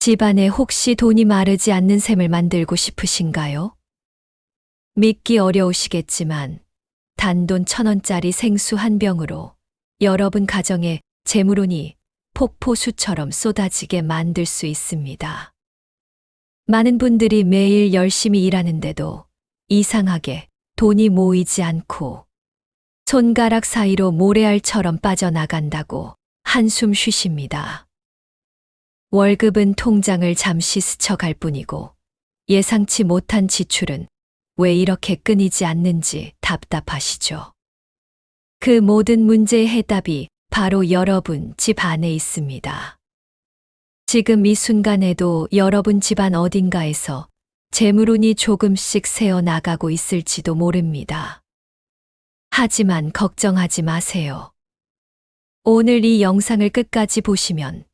집안에 혹시 돈이 마르지 않는 셈을 만들고 싶으신가요? 믿기 어려우시겠지만 단돈 천 원짜리 생수 한 병으로 여러분 가정에 재물운이 폭포수처럼 쏟아지게 만들 수 있습니다. 많은 분들이 매일 열심히 일하는데도 이상하게 돈이 모이지 않고 손가락 사이로 모래알처럼 빠져나간다고 한숨 쉬십니다. 월급은 통장을 잠시 스쳐갈 뿐이고 예상치 못한 지출은 왜 이렇게 끊이지 않는지 답답하시죠. 그 모든 문제의 해답이 바로 여러분 집 안에 있습니다. 지금 이 순간에도 여러분 집안 어딘가에서 재물운이 조금씩 새어 나가고 있을지도 모릅니다. 하지만 걱정하지 마세요. 오늘 이 영상을 끝까지 보시면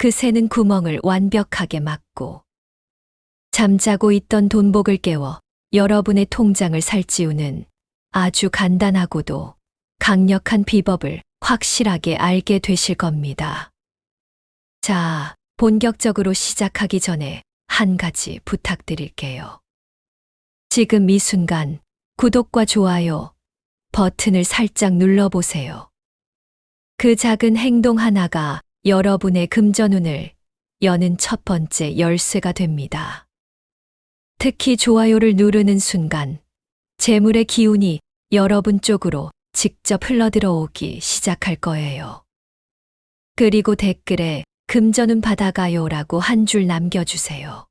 그 새는 구멍을 완벽하게 막고 잠자고 있던 돈복을 깨워 여러분의 통장을 살찌우는 아주 간단하고도 강력한 비법을 확실하게 알게 되실 겁니다. 자, 본격적으로 시작하기 전에 한 가지 부탁드릴게요. 지금 이 순간 구독과 좋아요 버튼을 살짝 눌러보세요. 그 작은 행동 하나가 여러분의 금전운을 여는 첫 번째 열쇠가 됩니다. 특히 좋아요를 누르는 순간 재물의 기운이 여러분 쪽으로 직접 흘러들어오기 시작할 거예요. 그리고 댓글에 금전운 받아가요라고 한 줄 남겨주세요.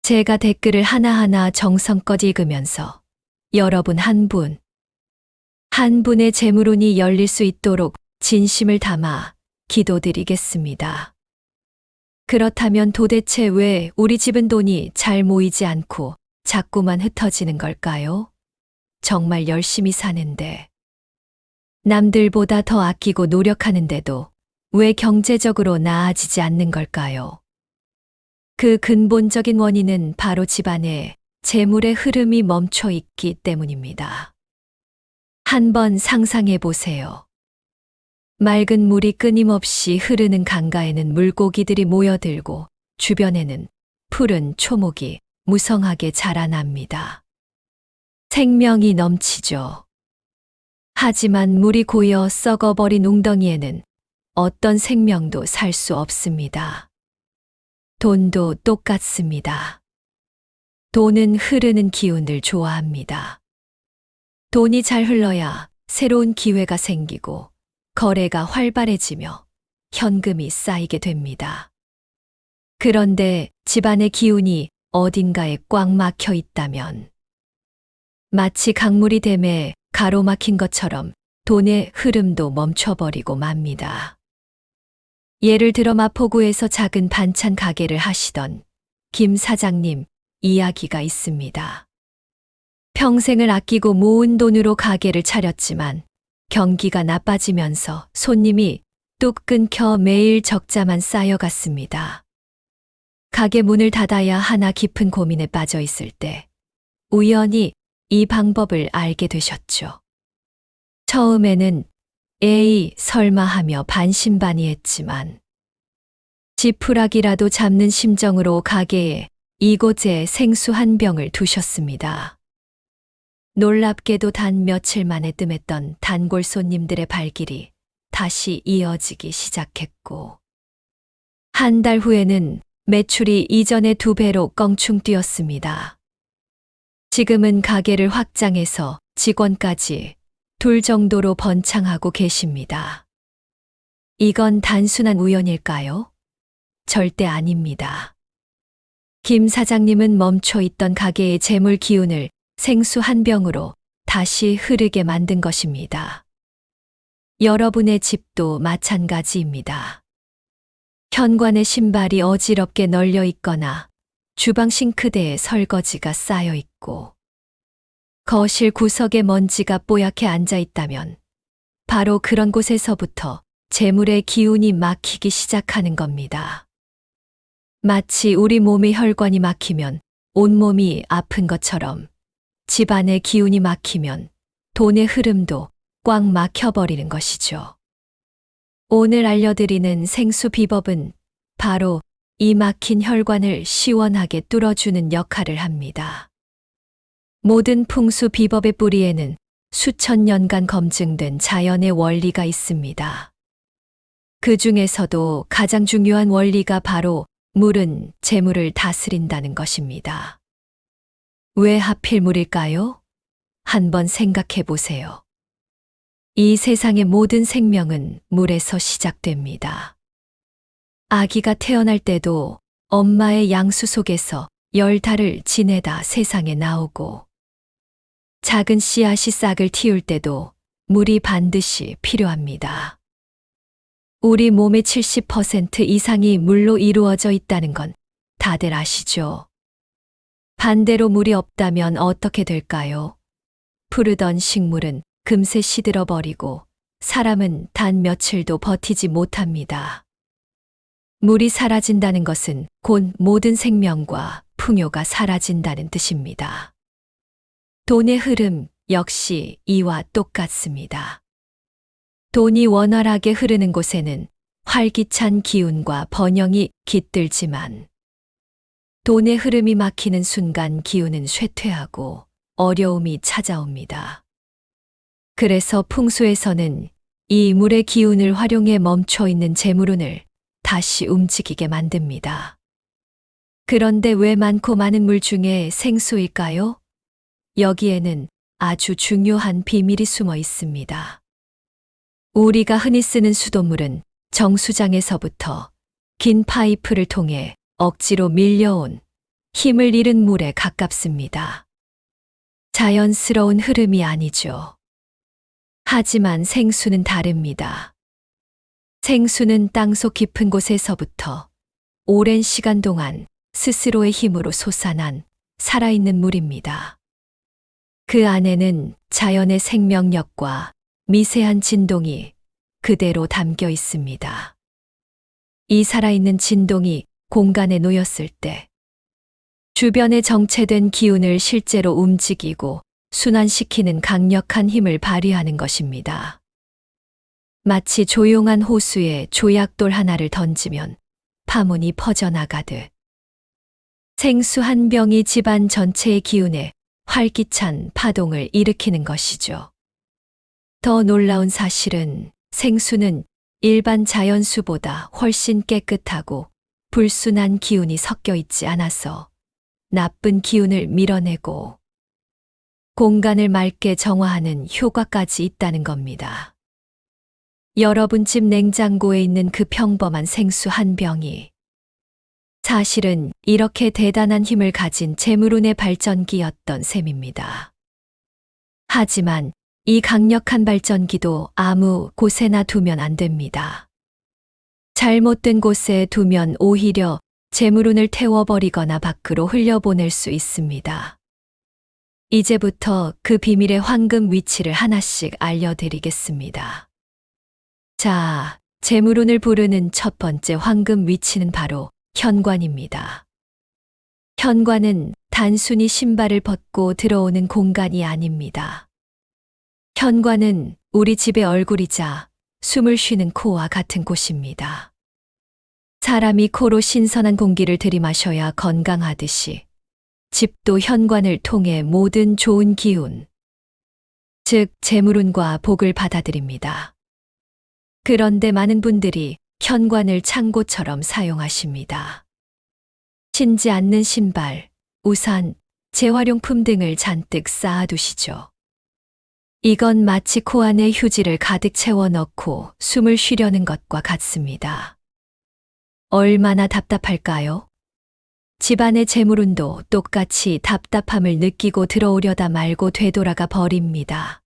제가 댓글을 하나하나 정성껏 읽으면서 여러분 한 분, 한 분의 재물운이 열릴 수 있도록 진심을 담아 기도드리겠습니다. 그렇다면 도대체 왜 우리 집은 돈이 잘 모이지 않고 자꾸만 흩어지는 걸까요? 정말 열심히 사는데. 남들보다 더 아끼고 노력하는데도 왜 경제적으로 나아지지 않는 걸까요? 그 근본적인 원인은 바로 집안에 재물의 흐름이 멈춰 있기 때문입니다. 한번 상상해 보세요. 맑은 물이 끊임없이 흐르는 강가에는 물고기들이 모여들고 주변에는 푸른 초목이 무성하게 자라납니다. 생명이 넘치죠. 하지만 물이 고여 썩어버린 웅덩이에는 어떤 생명도 살 수 없습니다. 돈도 똑같습니다. 돈은 흐르는 기운을 좋아합니다. 돈이 잘 흘러야 새로운 기회가 생기고 거래가 활발해지며 현금이 쌓이게 됩니다. 그런데 집안의 기운이 어딘가에 꽉 막혀 있다면 마치 강물이 댐에 가로막힌 것처럼 돈의 흐름도 멈춰버리고 맙니다. 예를 들어 마포구에서 작은 반찬 가게를 하시던 김 사장님 이야기가 있습니다. 평생을 아끼고 모은 돈으로 가게를 차렸지만 경기가 나빠지면서 손님이 뚝 끊겨 매일 적자만 쌓여갔습니다. 가게 문을 닫아야 하나 깊은 고민에 빠져 있을 때 우연히 이 방법을 알게 되셨죠. 처음에는 에이 설마 하며 반신반의했지만 지푸라기라도 잡는 심정으로 가게에 이곳에 생수 한 병을 두셨습니다. 놀랍게도 단 며칠 만에 뜸했던 단골 손님들의 발길이 다시 이어지기 시작했고 한 달 후에는 매출이 이전의 두 배로 껑충 뛰었습니다. 지금은 가게를 확장해서 직원까지 둘 정도로 번창하고 계십니다. 이건 단순한 우연일까요? 절대 아닙니다. 김 사장님은 멈춰 있던 가게의 재물 기운을 생수 한 병으로 다시 흐르게 만든 것입니다. 여러분의 집도 마찬가지입니다. 현관의 신발이 어지럽게 널려 있거나 주방 싱크대에 설거지가 쌓여 있고 거실 구석에 먼지가 뽀얗게 앉아 있다면 바로 그런 곳에서부터 재물의 기운이 막히기 시작하는 겁니다. 마치 우리 몸의 혈관이 막히면 온몸이 아픈 것처럼 집안의 기운이 막히면 돈의 흐름도 꽉 막혀버리는 것이죠. 오늘 알려드리는 생수 비법은 바로 이 막힌 혈관을 시원하게 뚫어주는 역할을 합니다. 모든 풍수 비법의 뿌리에는 수천 년간 검증된 자연의 원리가 있습니다. 그 중에서도 가장 중요한 원리가 바로 물은 재물을 다스린다는 것입니다. 왜 하필 물일까요? 한번 생각해 보세요. 이 세상의 모든 생명은 물에서 시작됩니다. 아기가 태어날 때도 엄마의 양수 속에서 열 달을 지내다 세상에 나오고, 작은 씨앗이 싹을 틔울 때도 물이 반드시 필요합니다. 우리 몸의 70% 이상이 물로 이루어져 있다는 건 다들 아시죠? 반대로 물이 없다면 어떻게 될까요? 푸르던 식물은 금세 시들어 버리고 사람은 단 며칠도 버티지 못합니다. 물이 사라진다는 것은 곧 모든 생명과 풍요가 사라진다는 뜻입니다. 돈의 흐름 역시 이와 똑같습니다. 돈이 원활하게 흐르는 곳에는 활기찬 기운과 번영이 깃들지만 돈의 흐름이 막히는 순간 기운은 쇠퇴하고 어려움이 찾아옵니다. 그래서 풍수에서는 이 물의 기운을 활용해 멈춰 있는 재물운을 다시 움직이게 만듭니다. 그런데 왜 많고 많은 물 중에 생수일까요? 여기에는 아주 중요한 비밀이 숨어 있습니다. 우리가 흔히 쓰는 수돗물은 정수장에서부터 긴 파이프를 통해 억지로 밀려온 힘을 잃은 물에 가깝습니다. 자연스러운 흐름이 아니죠. 하지만 생수는 다릅니다. 생수는 땅속 깊은 곳에서부터 오랜 시간 동안 스스로의 힘으로 솟아난 살아있는 물입니다. 그 안에는 자연의 생명력과 미세한 진동이 그대로 담겨 있습니다. 이 살아있는 진동이 공간에 놓였을 때 주변에 정체된 기운을 실제로 움직이고 순환시키는 강력한 힘을 발휘하는 것입니다. 마치 조용한 호수에 조약돌 하나를 던지면 파문이 퍼져나가듯 생수 한 병이 집안 전체의 기운에 활기찬 파동을 일으키는 것이죠. 더 놀라운 사실은 생수는 일반 자연수보다 훨씬 깨끗하고 불순한 기운이 섞여 있지 않아서 나쁜 기운을 밀어내고 공간을 맑게 정화하는 효과까지 있다는 겁니다. 여러분 집 냉장고에 있는 그 평범한 생수 한 병이 사실은 이렇게 대단한 힘을 가진 재물운의 발전기였던 셈입니다. 하지만 이 강력한 발전기도 아무 곳에나 두면 안 됩니다. 잘못된 곳에 두면 오히려 재물운을 태워버리거나 밖으로 흘려보낼 수 있습니다. 이제부터 그 비밀의 황금 위치를 하나씩 알려드리겠습니다. 자, 재물운을 부르는 첫 번째 황금 위치는 바로 현관입니다. 현관은 단순히 신발을 벗고 들어오는 공간이 아닙니다. 현관은 우리 집의 얼굴이자 숨을 쉬는 코와 같은 곳입니다. 사람이 코로 신선한 공기를 들이마셔야 건강하듯이 집도 현관을 통해 모든 좋은 기운, 즉 재물운과 복을 받아들입니다. 그런데 많은 분들이 현관을 창고처럼 사용하십니다. 신지 않는 신발, 우산, 재활용품 등을 잔뜩 쌓아두시죠. 이건 마치 코 안에 휴지를 가득 채워 넣고 숨을 쉬려는 것과 같습니다. 얼마나 답답할까요? 집안의 재물운도 똑같이 답답함을 느끼고 들어오려다 말고 되돌아가 버립니다.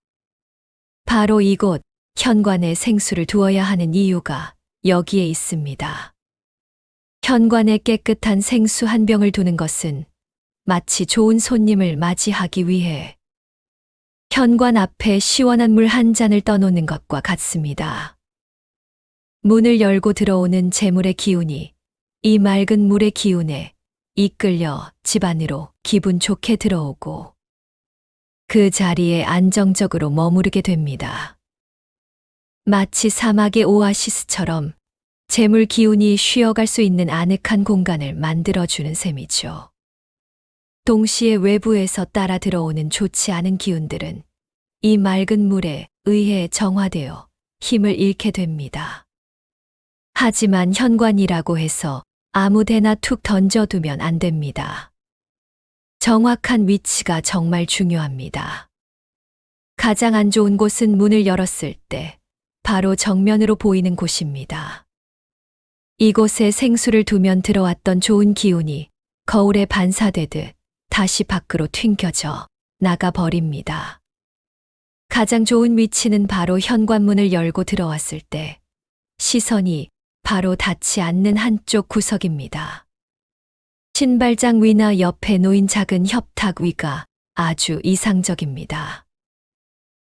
바로 이곳 현관에 생수를 두어야 하는 이유가 여기에 있습니다. 현관에 깨끗한 생수 한 병을 두는 것은 마치 좋은 손님을 맞이하기 위해 현관 앞에 시원한 물 한 잔을 떠놓는 것과 같습니다. 문을 열고 들어오는 재물의 기운이 이 맑은 물의 기운에 이끌려 집 안으로 기분 좋게 들어오고 그 자리에 안정적으로 머무르게 됩니다. 마치 사막의 오아시스처럼 재물 기운이 쉬어갈 수 있는 아늑한 공간을 만들어주는 셈이죠. 동시에 외부에서 따라 들어오는 좋지 않은 기운들은 이 맑은 물에 의해 정화되어 힘을 잃게 됩니다. 하지만 현관이라고 해서 아무데나 툭 던져두면 안 됩니다. 정확한 위치가 정말 중요합니다. 가장 안 좋은 곳은 문을 열었을 때 바로 정면으로 보이는 곳입니다. 이곳에 생수를 두면 들어왔던 좋은 기운이 거울에 반사되듯 다시 밖으로 튕겨져 나가 버립니다. 가장 좋은 위치는 바로 현관문을 열고 들어왔을 때 시선이 바로 닿지 않는 한쪽 구석입니다. 신발장 위나 옆에 놓인 작은 협탁 위가 아주 이상적입니다.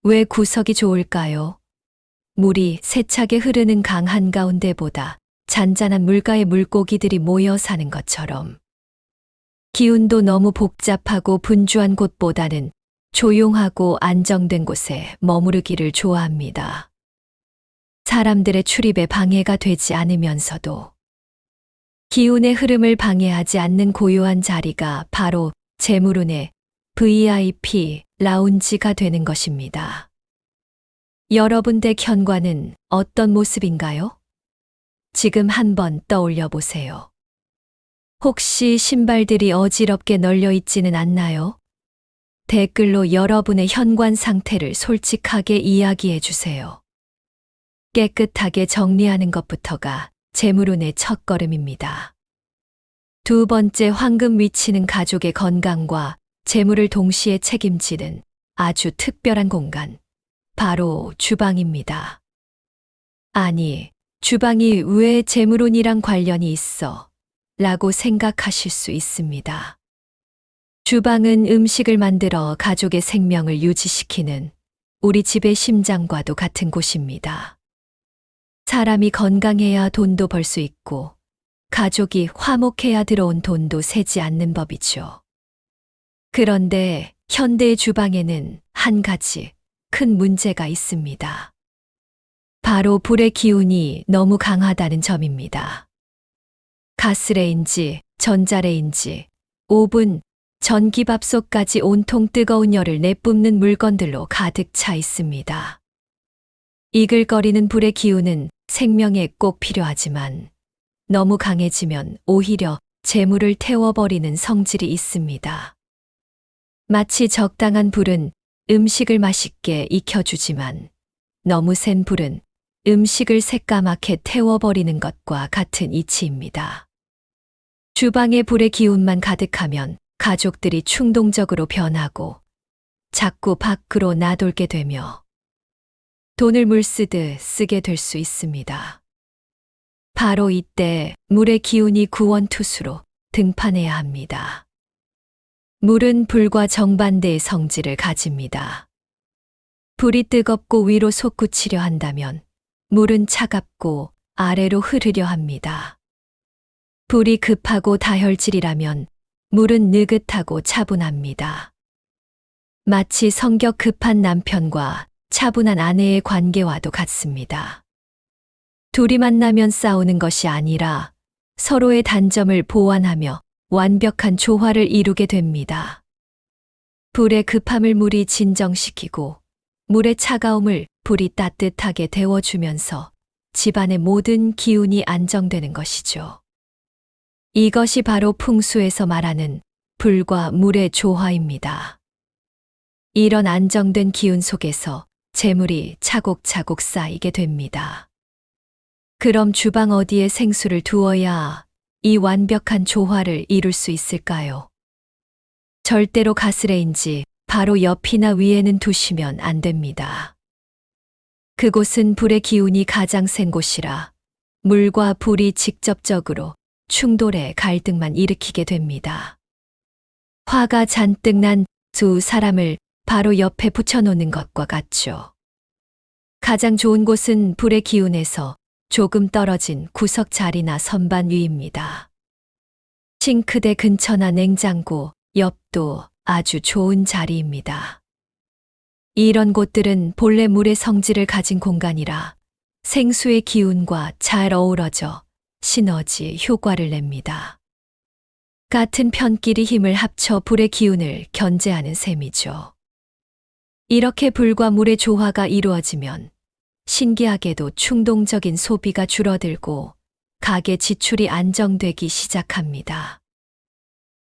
왜 구석이 좋을까요? 물이 세차게 흐르는 강 한가운데보다 잔잔한 물가의 물고기들이 모여 사는 것처럼 기운도 너무 복잡하고 분주한 곳보다는 조용하고 안정된 곳에 머무르기를 좋아합니다. 사람들의 출입에 방해가 되지 않으면서도 기운의 흐름을 방해하지 않는 고요한 자리가 바로 재물운의 VIP 라운지가 되는 것입니다. 여러분 댁 현관은 어떤 모습인가요? 지금 한번 떠올려 보세요. 혹시 신발들이 어지럽게 널려 있지는 않나요? 댓글로 여러분의 현관 상태를 솔직하게 이야기해 주세요. 깨끗하게 정리하는 것부터가 재물운의 첫 걸음입니다. 두 번째 황금 위치는 가족의 건강과 재물을 동시에 책임지는 아주 특별한 공간, 바로 주방입니다. 아니, 주방이 왜 재물운이랑 관련이 있어? 라고 생각하실 수 있습니다. 주방은 음식을 만들어 가족의 생명을 유지시키는 우리 집의 심장과도 같은 곳입니다. 사람이 건강해야 돈도 벌 수 있고, 가족이 화목해야 들어온 돈도 새지 않는 법이죠. 그런데 현대의 주방에는 한 가지 큰 문제가 있습니다. 바로 불의 기운이 너무 강하다는 점입니다. 가스레인지, 전자레인지, 오븐, 전기밥솥까지 온통 뜨거운 열을 내뿜는 물건들로 가득 차 있습니다. 이글거리는 불의 기운은 생명에 꼭 필요하지만 너무 강해지면 오히려 재물을 태워버리는 성질이 있습니다. 마치 적당한 불은 음식을 맛있게 익혀주지만 너무 센 불은 음식을 새까맣게 태워버리는 것과 같은 이치입니다. 주방에 불의 기운만 가득하면 가족들이 충동적으로 변하고 자꾸 밖으로 나돌게 되며 돈을 물쓰듯 쓰게 될 수 있습니다. 바로 이때 물의 기운이 구원투수로 등판해야 합니다. 물은 불과 정반대의 성질을 가집니다. 불이 뜨겁고 위로 솟구치려 한다면 물은 차갑고 아래로 흐르려 합니다. 불이 급하고 다혈질이라면 물은 느긋하고 차분합니다. 마치 성격 급한 남편과 차분한 아내의 관계와도 같습니다. 둘이 만나면 싸우는 것이 아니라 서로의 단점을 보완하며 완벽한 조화를 이루게 됩니다. 불의 급함을 물이 진정시키고 물의 차가움을 불이 따뜻하게 데워주면서 집안의 모든 기운이 안정되는 것이죠. 이것이 바로 풍수에서 말하는 불과 물의 조화입니다. 이런 안정된 기운 속에서 재물이 차곡차곡 쌓이게 됩니다. 그럼 주방 어디에 생수를 두어야 이 완벽한 조화를 이룰 수 있을까요? 절대로 가스레인지 바로 옆이나 위에는 두시면 안 됩니다. 그곳은 불의 기운이 가장 센 곳이라 물과 불이 직접적으로 충돌해 갈등만 일으키게 됩니다. 화가 잔뜩 난 두 사람을 바로 옆에 붙여놓는 것과 같죠. 가장 좋은 곳은 불의 기운에서 조금 떨어진 구석 자리나 선반 위입니다. 싱크대 근처나 냉장고, 옆도 아주 좋은 자리입니다. 이런 곳들은 본래 물의 성질을 가진 공간이라 생수의 기운과 잘 어우러져 시너지 효과를 냅니다. 같은 편끼리 힘을 합쳐 불의 기운을 견제하는 셈이죠. 이렇게 불과 물의 조화가 이루어지면 신기하게도 충동적인 소비가 줄어들고 가계 지출이 안정되기 시작합니다.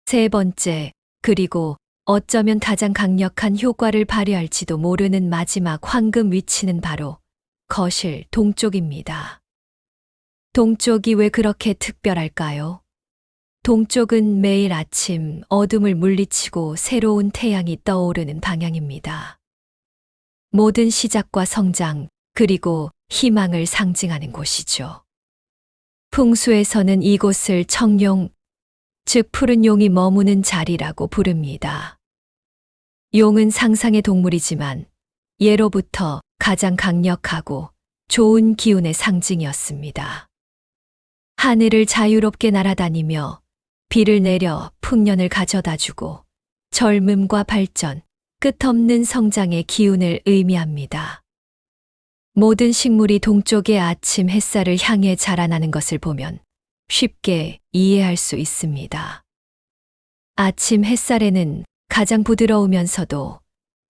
세 번째, 그리고 어쩌면 가장 강력한 효과를 발휘할지도 모르는 마지막 황금 위치는 바로 거실 동쪽입니다. 동쪽이 왜 그렇게 특별할까요? 동쪽은 매일 아침 어둠을 물리치고 새로운 태양이 떠오르는 방향입니다. 모든 시작과 성장, 그리고 희망을 상징하는 곳이죠. 풍수에서는 이곳을 청룡, 즉 푸른 용이 머무는 자리라고 부릅니다. 용은 상상의 동물이지만 예로부터 가장 강력하고 좋은 기운의 상징이었습니다. 하늘을 자유롭게 날아다니며 비를 내려 풍년을 가져다 주고 젊음과 발전, 끝없는 성장의 기운을 의미합니다. 모든 식물이 동쪽의 아침 햇살을 향해 자라나는 것을 보면 쉽게 이해할 수 있습니다. 아침 햇살에는 가장 부드러우면서도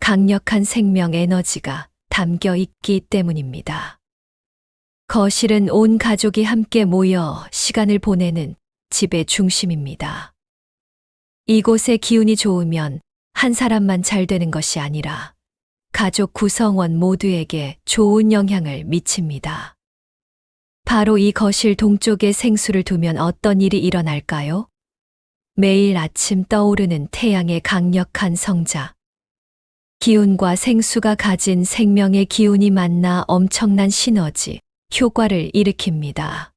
강력한 생명 에너지가 담겨 있기 때문입니다. 거실은 온 가족이 함께 모여 시간을 보내는 집의 중심입니다. 이곳의 기운이 좋으면 한 사람만 잘 되는 것이 아니라 가족 구성원 모두에게 좋은 영향을 미칩니다. 바로 이 거실 동쪽에 생수를 두면 어떤 일이 일어날까요? 매일 아침 떠오르는 태양의 강력한 성자. 기운과 생수가 가진 생명의 기운이 만나 엄청난 시너지, 효과를 일으킵니다.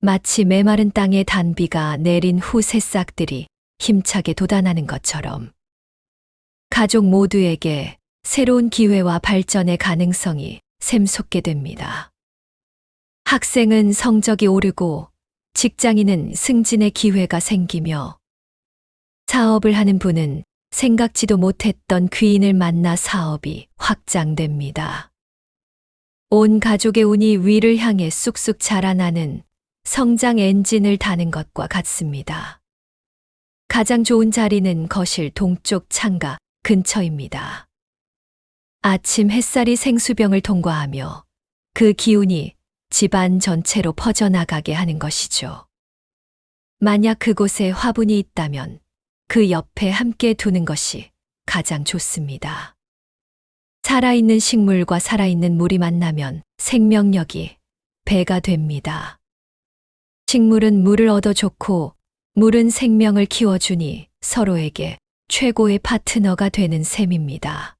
마치 메마른 땅에 단비가 내린 후 새싹들이 힘차게 돋아나는 것처럼 가족 모두에게 새로운 기회와 발전의 가능성이 샘솟게 됩니다. 학생은 성적이 오르고 직장인은 승진의 기회가 생기며 사업을 하는 분은 생각지도 못했던 귀인을 만나 사업이 확장됩니다. 온 가족의 운이 위를 향해 쑥쑥 자라나는 성장 엔진을 다는 것과 같습니다. 가장 좋은 자리는 거실 동쪽 창가 근처입니다. 아침 햇살이 생수병을 통과하며 그 기운이 집안 전체로 퍼져나가게 하는 것이죠. 만약 그곳에 화분이 있다면 그 옆에 함께 두는 것이 가장 좋습니다. 살아있는 식물과 살아있는 물이 만나면 생명력이 배가 됩니다. 식물은 물을 얻어 좋고 물은 생명을 키워주니 서로에게 최고의 파트너가 되는 셈입니다.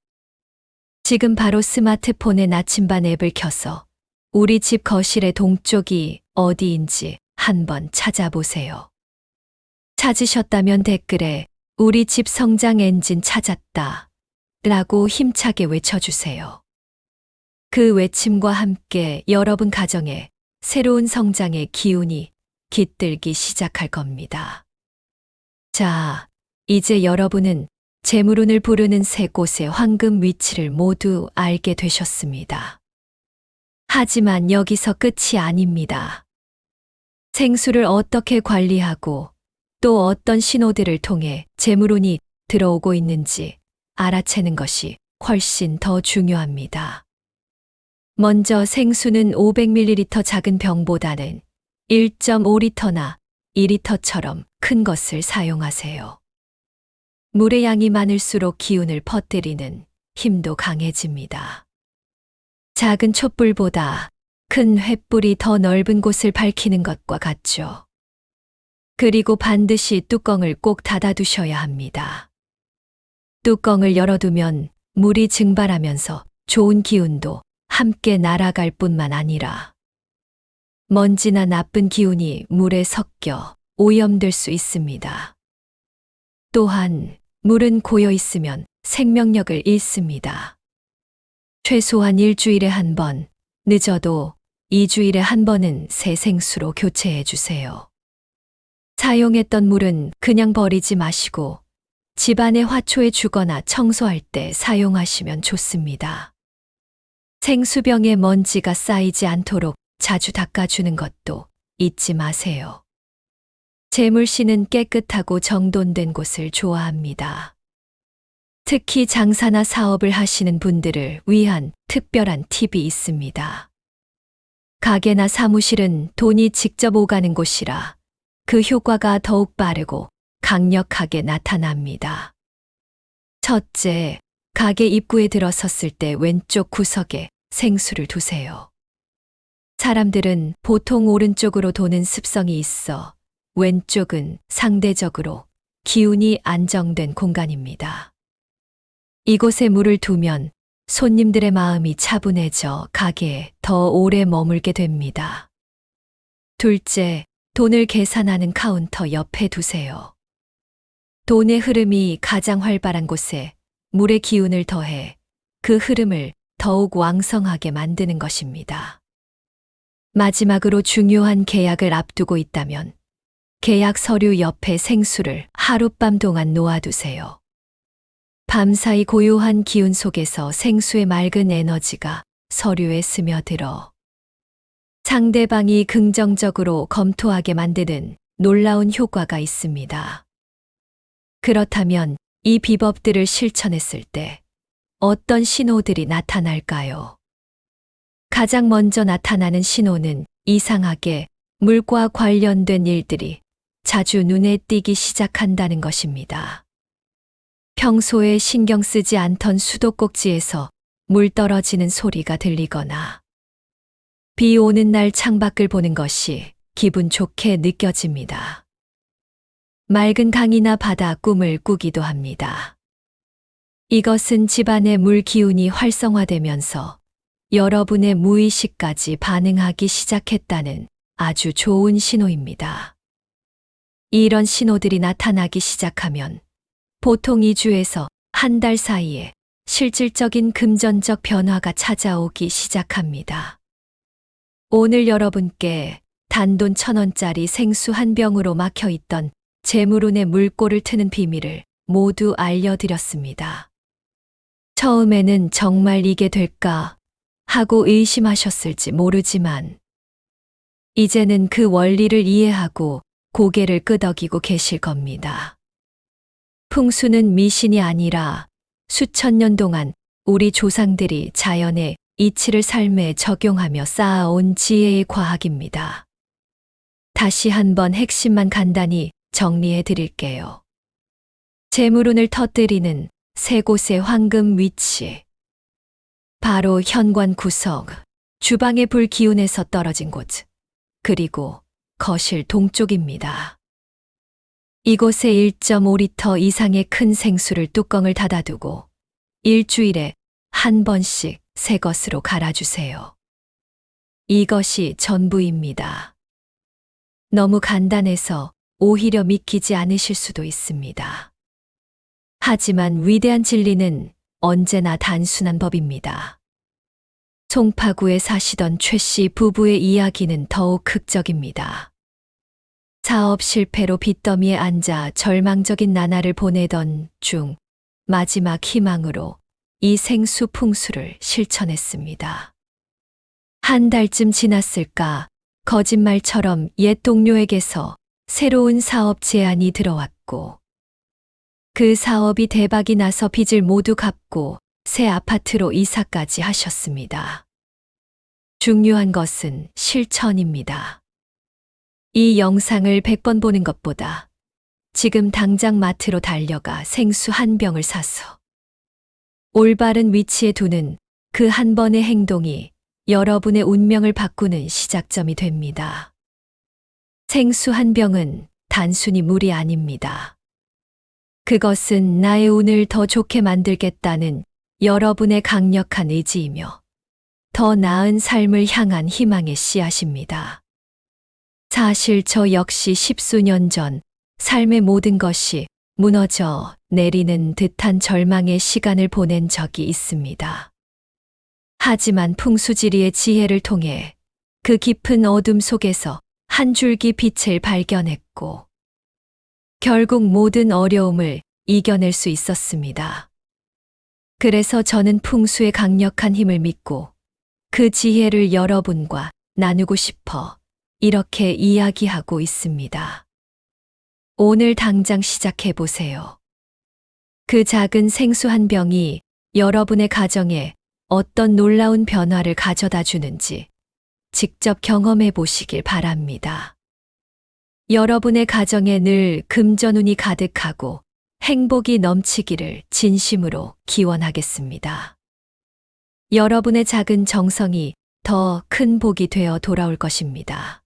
지금 바로 스마트폰의 나침반 앱을 켜서 우리 집 거실의 동쪽이 어디인지 한번 찾아보세요. 찾으셨다면 댓글에 우리 집 성장 엔진 찾았다 라고 힘차게 외쳐주세요. 그 외침과 함께 여러분 가정에 새로운 성장의 기운이 깃들기 시작할 겁니다. 자, 이제 여러분은 재물운을 부르는 세 곳의 황금 위치를 모두 알게 되셨습니다. 하지만 여기서 끝이 아닙니다. 생수를 어떻게 관리하고 또 어떤 신호들을 통해 재물운이 들어오고 있는지 알아채는 것이 훨씬 더 중요합니다. 먼저 생수는 500ml 작은 병보다는 1.5리터나 2리터처럼 큰 것을 사용하세요. 물의 양이 많을수록 기운을 퍼뜨리는 힘도 강해집니다. 작은 촛불보다 큰 횃불이 더 넓은 곳을 밝히는 것과 같죠. 그리고 반드시 뚜껑을 꼭 닫아두셔야 합니다. 뚜껑을 열어두면 물이 증발하면서 좋은 기운도 함께 날아갈 뿐만 아니라 먼지나 나쁜 기운이 물에 섞여 오염될 수 있습니다. 또한 물은 고여 있으면 생명력을 잃습니다. 최소한 일주일에 한 번, 늦어도 2주일에 한 번은 새 생수로 교체해 주세요. 사용했던 물은 그냥 버리지 마시고 집안의 화초에 주거나 청소할 때 사용하시면 좋습니다. 생수병에 먼지가 쌓이지 않도록 자주 닦아주는 것도 잊지 마세요. 재물 씨는 깨끗하고 정돈된 곳을 좋아합니다. 특히 장사나 사업을 하시는 분들을 위한 특별한 팁이 있습니다. 가게나 사무실은 돈이 직접 오가는 곳이라 그 효과가 더욱 빠르고 강력하게 나타납니다. 첫째, 가게 입구에 들어섰을 때 왼쪽 구석에 생수를 두세요. 사람들은 보통 오른쪽으로 도는 습성이 있어 왼쪽은 상대적으로 기운이 안정된 공간입니다. 이곳에 물을 두면 손님들의 마음이 차분해져 가게에 더 오래 머물게 됩니다. 둘째, 돈을 계산하는 카운터 옆에 두세요. 돈의 흐름이 가장 활발한 곳에 물의 기운을 더해 그 흐름을 더욱 왕성하게 만드는 것입니다. 마지막으로 중요한 계약을 앞두고 있다면 계약 서류 옆에 생수를 하룻밤 동안 놓아두세요. 밤사이 고요한 기운 속에서 생수의 맑은 에너지가 서류에 스며들어 상대방이 긍정적으로 검토하게 만드는 놀라운 효과가 있습니다. 그렇다면 이 비법들을 실천했을 때 어떤 신호들이 나타날까요? 가장 먼저 나타나는 신호는 이상하게 물과 관련된 일들이 자주 눈에 띄기 시작한다는 것입니다. 평소에 신경 쓰지 않던 수도꼭지에서 물 떨어지는 소리가 들리거나 비 오는 날 창밖을 보는 것이 기분 좋게 느껴집니다. 맑은 강이나 바다 꿈을 꾸기도 합니다. 이것은 집안의 물 기운이 활성화되면서 여러분의 무의식까지 반응하기 시작했다는 아주 좋은 신호입니다. 이런 신호들이 나타나기 시작하면 보통 2주에서 한 달 사이에 실질적인 금전적 변화가 찾아오기 시작합니다. 오늘 여러분께 단돈 천 원짜리 생수 한 병으로 막혀 있던 재물운의 물꼬를 트는 비밀을 모두 알려드렸습니다. 처음에는 정말 이게 될까 하고 의심하셨을지 모르지만 이제는 그 원리를 이해하고 고개를 끄덕이고 계실 겁니다. 풍수는 미신이 아니라 수천 년 동안 우리 조상들이 자연의 이치를 삶에 적용하며 쌓아온 지혜의 과학입니다. 다시 한번 핵심만 간단히 정리해 드릴게요. 재물운을 터뜨리는 세 곳의 황금 위치. 바로 현관 구석, 주방의 불 기운에서 떨어진 곳, 그리고 거실 동쪽입니다. 이곳에 1.5리터 이상의 큰 생수를 뚜껑을 닫아두고 일주일에 한 번씩 새 것으로 갈아주세요. 이것이 전부입니다. 너무 간단해서 오히려 믿기지 않으실 수도 있습니다. 하지만 위대한 진리는 언제나 단순한 법입니다. 송파구에 사시던 최 씨 부부의 이야기는 더욱 극적입니다. 사업 실패로 빚더미에 앉아 절망적인 나날을 보내던 중 마지막 희망으로 이 생수 풍수를 실천했습니다. 한 달쯤 지났을까 거짓말처럼 옛 동료에게서 새로운 사업 제안이 들어왔고 그 사업이 대박이 나서 빚을 모두 갚고 새 아파트로 이사까지 하셨습니다. 중요한 것은 실천입니다. 이 영상을 100번 보는 것보다 지금 당장 마트로 달려가 생수 한 병을 사서 올바른 위치에 두는 그 한 번의 행동이 여러분의 운명을 바꾸는 시작점이 됩니다. 생수 한 병은 단순히 물이 아닙니다. 그것은 나의 운을 더 좋게 만들겠다는 여러분의 강력한 의지이며 더 나은 삶을 향한 희망의 씨앗입니다. 사실 저 역시 십수년 전 삶의 모든 것이 무너져 내리는 듯한 절망의 시간을 보낸 적이 있습니다. 하지만 풍수지리의 지혜를 통해 그 깊은 어둠 속에서 한 줄기 빛을 발견했고 결국 모든 어려움을 이겨낼 수 있었습니다. 그래서 저는 풍수의 강력한 힘을 믿고 그 지혜를 여러분과 나누고 싶어 이렇게 이야기하고 있습니다. 오늘 당장 시작해 보세요. 그 작은 생수 한 병이 여러분의 가정에 어떤 놀라운 변화를 가져다 주는지 직접 경험해 보시길 바랍니다. 여러분의 가정에 늘 금전운이 가득하고 행복이 넘치기를 진심으로 기원하겠습니다. 여러분의 작은 정성이 더 큰 복이 되어 돌아올 것입니다.